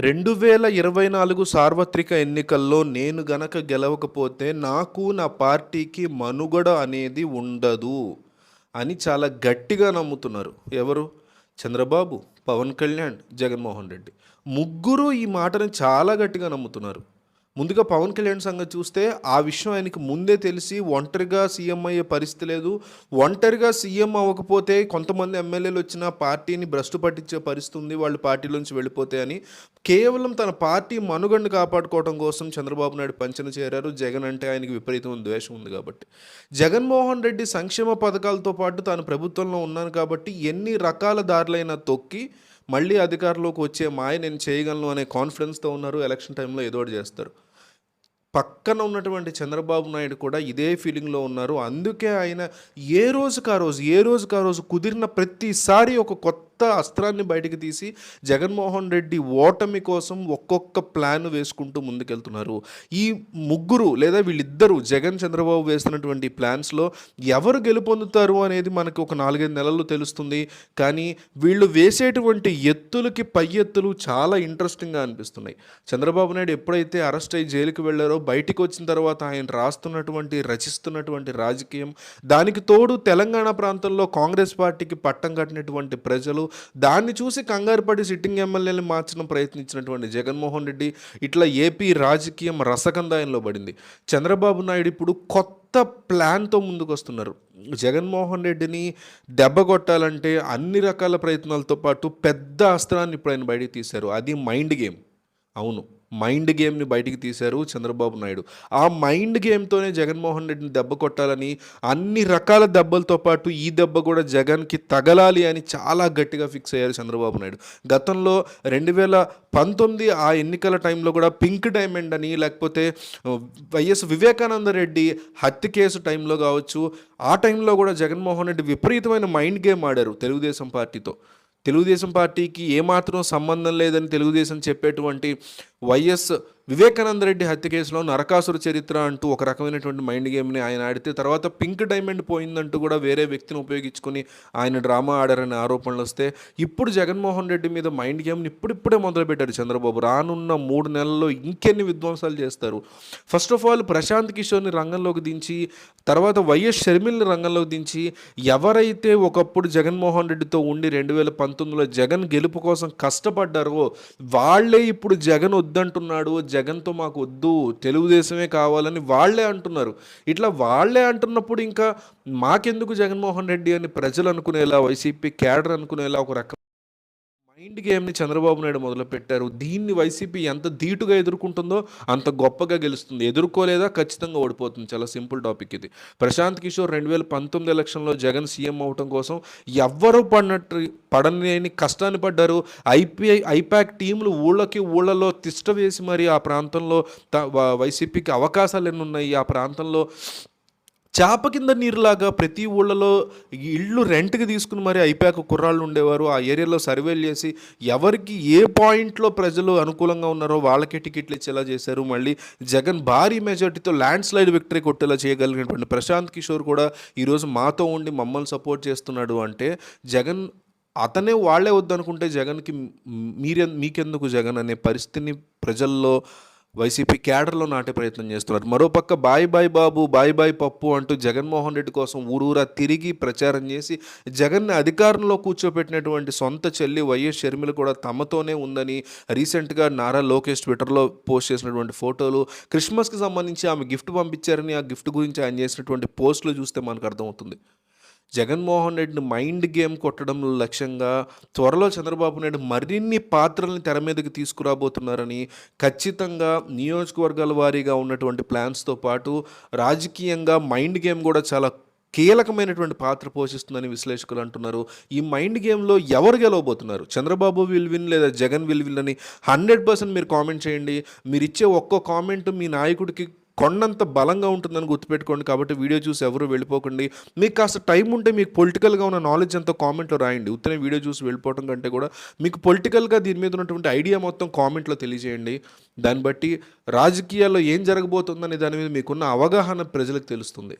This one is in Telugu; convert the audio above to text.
రెండు వేల ఇరవై నాలుగు సార్వత్రిక ఎన్నికల్లో నేను గనక గెలవకపోతే నాకు నా పార్టీకి మనుగడ అనేది ఉండదు అని చాలా గట్టిగా నమ్ముతున్నారు. ఎవరు? చంద్రబాబు పవన్ కళ్యాణ్ జగన్మోహన్ రెడ్డి. ముగ్గురు ఈ మాటని చాలా గట్టిగా నమ్ముతున్నారు. ముందుగా పవన్ కళ్యాణ్ సంగతి చూస్తే ఆ విషయం ఆయనకి ముందే తెలిసి ఒంటరిగా సీఎం అయ్యే పరిస్థితి లేదు. ఒంటరిగా సీఎం అవ్వకపోతే కొంతమంది ఎమ్మెల్యేలు వచ్చిన పార్టీని భ్రష్టు పట్టించే పరిస్థితి ఉంది. వాళ్ళు పార్టీలోంచి వెళ్ళిపోతే అని కేవలం తన పార్టీ మనుగడను కాపాడుకోవడం కోసం చంద్రబాబు నాయుడు పంచన చేరారు. జగన్ అంటే ఆయనకి విపరీతమైన ద్వేషం ఉంది కాబట్టి. జగన్మోహన్ రెడ్డి సంక్షేమ పథకాలతో పాటు తాను ప్రభుత్వంలో ఉన్నాను కాబట్టి ఎన్ని రకాల దారులైనా తొక్కి మళ్ళీ అధికారంలోకి వచ్చే మాయ నేను చేయగలను అనే కాన్ఫిడెన్స్తో ఉన్నారు. ఎలక్షన్ టైంలో ఏదోటి చేస్తారు. పక్కన ఉన్నటువంటి చంద్రబాబు నాయుడు కూడా ఇదే ఫీలింగ్లో ఉన్నారు. అందుకే ఆయన ఏ రోజుకు ఆ రోజు ఏ రోజుకు ఆ రోజు కుదిరిన ప్రతిసారి ఒక కొత్త కొత్త అస్త్రాన్ని బయటికి తీసి జగన్మోహన్ రెడ్డి ఓటమి కోసం ఒక్కొక్క ప్లాన్ వేసుకుంటూ ముందుకెళ్తున్నారు. ఈ ముగ్గురు లేదా వీళ్ళిద్దరూ జగన్ చంద్రబాబు వేస్తున్నటువంటి ప్లాన్స్లో ఎవరు గెలుపొందుతారు అనేది మనకు ఒక నాలుగైదు నెలల్లో తెలుస్తుంది. కానీ వీళ్ళు వేసేటువంటి ఎత్తులకి పై ఎత్తులు చాలా ఇంట్రెస్టింగ్గా అనిపిస్తున్నాయి. చంద్రబాబు నాయుడు ఎప్పుడైతే అరెస్ట్ అయ్యి జైలుకి వెళ్ళారో బయటికి వచ్చిన తర్వాత ఆయన రాస్తున్నటువంటి రచిస్తున్నటువంటి రాజకీయం దానికి తోడు తెలంగాణ ప్రాంతంలో కాంగ్రెస్ పార్టీకి పట్టం కట్టినటువంటి ప్రజలు దాన్ని చూసి కంగారు పడి సిట్టింగ్ ఎమ్మెల్యేని మార్చడం ప్రయత్నించినటువంటి జగన్మోహన్ రెడ్డి ఇట్లా ఏపీ రాజకీయం రసకందాయంలో పడింది. చంద్రబాబు నాయుడు ఇప్పుడు కొత్త ప్లాన్తో ముందుకు వస్తున్నారు జగన్మోహన్ రెడ్డిని దెబ్బ కొట్టాలంటే అన్ని రకాల ప్రయత్నాలతో పాటు పెద్ద అస్త్రాన్ని ఇప్పుడు ఆయన బయటికి తీశారు. అది మైండ్ గేమ్. అవును. మైండ్ గేమ్ని బయటికి తీశారు చంద్రబాబు నాయుడు. ఆ మైండ్ గేమ్తోనే జగన్మోహన్ రెడ్డిని దెబ్బ కొట్టాలని అన్ని రకాల దెబ్బలతో పాటు ఈ దెబ్బ కూడా జగన్కి తగలాలి అని చాలా గట్టిగా ఫిక్స్ అయ్యారు చంద్రబాబు నాయుడు. గతంలో రెండు వేల పంతొమ్మిది ఆ ఎన్నికల టైంలో కూడా పింక్ డైమండ్ అని లేకపోతే వైఎస్ వివేకానంద రెడ్డి హత్య కేసు టైంలో కావచ్చు ఆ టైంలో కూడా జగన్మోహన్ రెడ్డి విపరీతమైన మైండ్ గేమ్ ఆడారు తెలుగుదేశం పార్టీతో. తెలుగుదేశం పార్టీకి ఏమాత్రం సంబంధం లేదని తెలుగుదేశం చెప్పేటువంటి వైఎస్ వివేకానంద రెడ్డి హత్య కేసులో నరకాసుర చరిత్ర అంటూ ఒక రకమైనటువంటి మైండ్ గేమ్ని ఆయన ఆడితే తర్వాత పింక్ డైమండ్ పోయిందంటూ కూడా వేరే వ్యక్తిని ఉపయోగించుకొని ఆయన డ్రామా ఆడారనే ఆరోపణలు వస్తే ఇప్పుడు జగన్మోహన్ రెడ్డి మీద మైండ్ గేమ్ని ఇప్పుడిప్పుడే మొదలుపెట్టారు చంద్రబాబు. రానున్న మూడు నెలల్లో ఇంకెన్ని విధ్వంసాలు చేస్తారు? ఫస్ట్ ఆఫ్ ఆల్ ప్రశాంత్ కిషోర్ని రంగంలోకి దించి తర్వాత వైఎస్ షర్మిల్ని రంగంలోకి దించి ఎవరైతే ఒకప్పుడు జగన్మోహన్ రెడ్డితో ఉండి రెండు వేల పంతొమ్మిదిలో జగన్ గెలుపు కోసం కష్టపడ్డారో వాళ్ళే ఇప్పుడు జగన్ వద్దంటున్నాడు జగన్తో మాకు వద్దు తెలుగుదేశమే కావాలని వాళ్ళే అంటున్నారు. ఇట్లా వాళ్ళే అంటున్నప్పుడు ఇంకా మాకెందుకు జగన్మోహన్ రెడ్డి అని ప్రజలు అనుకునేలా వైసీపీ క్యాడర్ అనుకునేలా ఒక రకం మైండ్ గేమ్ని చంద్రబాబు నాయుడు మొదలుపెట్టారు. దీన్ని వైసీపీ ఎంత ధీటుగా ఎదుర్కొంటుందో అంత గొప్పగా గెలుస్తుంది. ఎదుర్కోలేదా? ఖచ్చితంగా ఓడిపోతుంది. చాలా సింపుల్ టాపిక్ ఇది. ప్రశాంత్ కిషోర్ రెండు వేల పంతొమ్మిది ఎలక్షన్లో జగన్ సీఎం అవటం కోసం ఎవ్వరూ పడినట్టు పడలేని కష్టాన్ని పడ్డారు. ఐపీఐ ఐపాక్ టీంలు ఊళ్ళకి ఊళ్ళలో తిష్ట వేసి మరి ఆ ప్రాంతంలో త- వైసీపీకి అవకాశాలు ఎన్ని ఉన్నాయి ఆ ప్రాంతంలో చేప కింద నీరులాగా ప్రతి ఊళ్ళలో ఇళ్ళు రెంట్కి తీసుకుని మరి అయిపోయాక కుర్రాళ్ళు ఉండేవారు. ఆ ఏరియాలో సర్వేలు చేసి ఎవరికి ఏ పాయింట్లో ప్రజలు అనుకూలంగా ఉన్నారో వాళ్ళకే టికెట్లు ఇచ్చేలా చేశారు. మళ్ళీ జగన్ భారీ మెజార్టీతో ల్యాండ్ స్లైడ్ విక్టరీ కొట్టేలా చేయగలిగినటువంటి ప్రశాంత్ కిషోర్ కూడా ఈరోజు మాతో ఉండి మమ్మల్ని సపోర్ట్ చేస్తున్నాడు అంటే జగన్ అతనే వాళ్ళే వద్దనుకుంటే జగన్కి మీరే మీకెందుకు జగన్ అనే పరిస్థితిని ప్రజల్లో వైసీపీ క్యాడర్లో నాటే ప్రయత్నం చేస్తున్నారు. మరోపక్క bye bye Babu bye bye Pappu అంటూ జగన్మోహన్ రెడ్డి కోసం ఊరూరా తిరిగి ప్రచారం చేసి జగన్ని అధికారంలో కూర్చోపెట్టినటువంటి సొంత చెల్లి వైఎస్ షర్మిల కూడా తమతోనే ఉందని రీసెంట్గా నారా లోకేష్ ట్విట్టర్లో పోస్ట్ చేసినటువంటి ఫోటోలు క్రిస్మస్కి సంబంధించి ఆమె గిఫ్ట్ పంపించారని ఆ గిఫ్ట్ గురించి ఆయన చేసినటువంటి పోస్టులు చూస్తే మనకు అర్థమవుతుంది. జగన్మోహన్ రెడ్డిని మైండ్ గేమ్ కొట్టడం లక్ష్యంగా త్వరలో చంద్రబాబు నాయుడు మరిన్ని పాత్రల్ని తెర మీదకి తీసుకురాబోతున్నారని ఖచ్చితంగా నియోజకవర్గాల వారీగా ఉన్నటువంటి ప్లాన్స్తో పాటు రాజకీయంగా మైండ్ గేమ్ కూడా చాలా కీలకమైనటువంటి పాత్ర పోషిస్తుందని విశ్లేషకులు అంటున్నారు. ఈ మైండ్ గేమ్లో ఎవరు గెలవబోతున్నారు? చంద్రబాబు విల్ విన్ లేదా జగన్ విల్ విన్ అని హండ్రెడ్ పర్సెంట్ మీరు కామెంట్ చేయండి. మీరు ఇచ్చే ఒక్కో కామెంట్ మీ నాయకుడికి కొండంత బలంగా ఉంటుందని గుర్తుపెట్టుకోండి. కాబట్టి వీడియో చూసి ఎవరు వెళ్ళిపోకండి. మీకు కాస్త టైం ఉంటే మీకు పొలిటికల్గా ఉన్న నాలెడ్జ్ అంతా కామెంట్లో రాయండి. ఉత్తనే వీడియో చూసి వెళ్ళిపోవడం కంటే కూడా మీకు పొలిటికల్గా దీని మీద ఉన్నటువంటి ఐడియా మొత్తం కామెంట్లో తెలియజేయండి. దాన్ని బట్టి రాజకీయాల్లో ఏం జరగబోతుందనే దాని మీద మీకున్న అవగాహన ప్రజలకు తెలుస్తుంది.